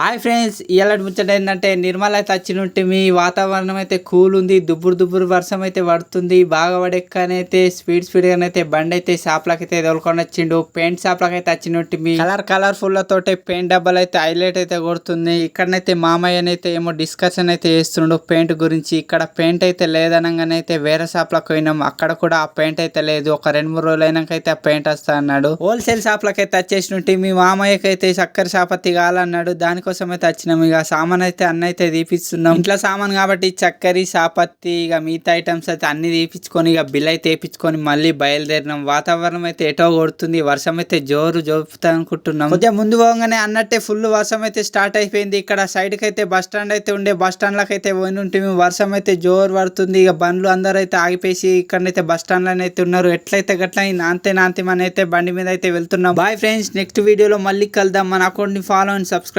Hi friends ఇవాళ ముచ్చట ఏంటంటే నిర్మల్ అయితే వచ్చినట్టు మీ వాతావరణం అయితే కూల్ ఉంది దుబ్బురు దుబ్బురు వర్షం అయితే పడుతుంది బాగా పడెక్కనైతే స్పీడ్ స్పీడ్ గానైతే బండి అయితే షాప్లకి అయితే తోలుకొని వచ్చిండు పెయింట్ షాప్లకి అయితే వచ్చినట్టు మీ కలర్ కలర్ఫుల్ తోటి పెయింట్ డబ్బాలు అయితే హైలైట్ అయితే కొడుతుంది. ఇక్కడనైతే మామయ్య అయితే ఏమో డిస్కషన్ అయితే చేస్తుండు పెయింట్ గురించి. ఇక్కడ పెయింట్ అయితే లేదనగానైతే వేరే షాప్లకు పోయినాం అక్కడ కూడా ఆ పెయింట్ అయితే లేదు. ఒక రెండు మూడు రోజులు అయినాక అయితే ఆ పెయింట్ వస్తా అన్నాడు హోల్సేల్ షాప్లకి అయితే వచ్చేసినట్టు మీ మామయ్యకి అయితే చక్కెర షాపత్తి కావాలన్నాడు దానికోసం అయితే వచ్చినాం. ఇక సామాన్ అయితే అన్న అయితే తీపిస్తున్నాం. ఇంట్లో సామాన్ కాబట్టి చక్కెర చాపత్తి ఇక మిగతా ఐటమ్స్ అయితే అన్ని తీపించుకొని ఇక బిల్ అయితే వేపించుకొని మళ్ళీ బయలుదేరినాం. వాతావరణం అయితే ఎటో కొడుతుంది. వర్షం అయితే జోరు జోపుతా అనుకుంటున్నాం. కొద్దిగా ముందు పోగానే అన్నట్టే ఫుల్ వర్షం అయితే స్టార్ట్ అయిపోయింది. ఇక్కడ సైడ్కి అయితే బస్ స్టాండ్ అయితే ఉండే. బస్ స్టాండ్ అయితే పోయి ఉంటుంది వర్షం అయితే జోరు పడుతుంది. ఇక బండ్లు అందరూ అయితే ఆగిపోయి ఇక్కడైతే బస్ స్టాండ్లో అయితే ఉన్నారు. ఎట్లయితే గట్ల నాంతే నాంతే మన అయితే బండి మీద అయితే వెళ్తున్నాం. బాయ్ ఫ్రెండ్స్ నెక్స్ట్ వీడియోలో మళ్ళీ కలుద్దాం. మన అకౌంట్ని ఫాలో అండ్ సబ్స్క్రైబ్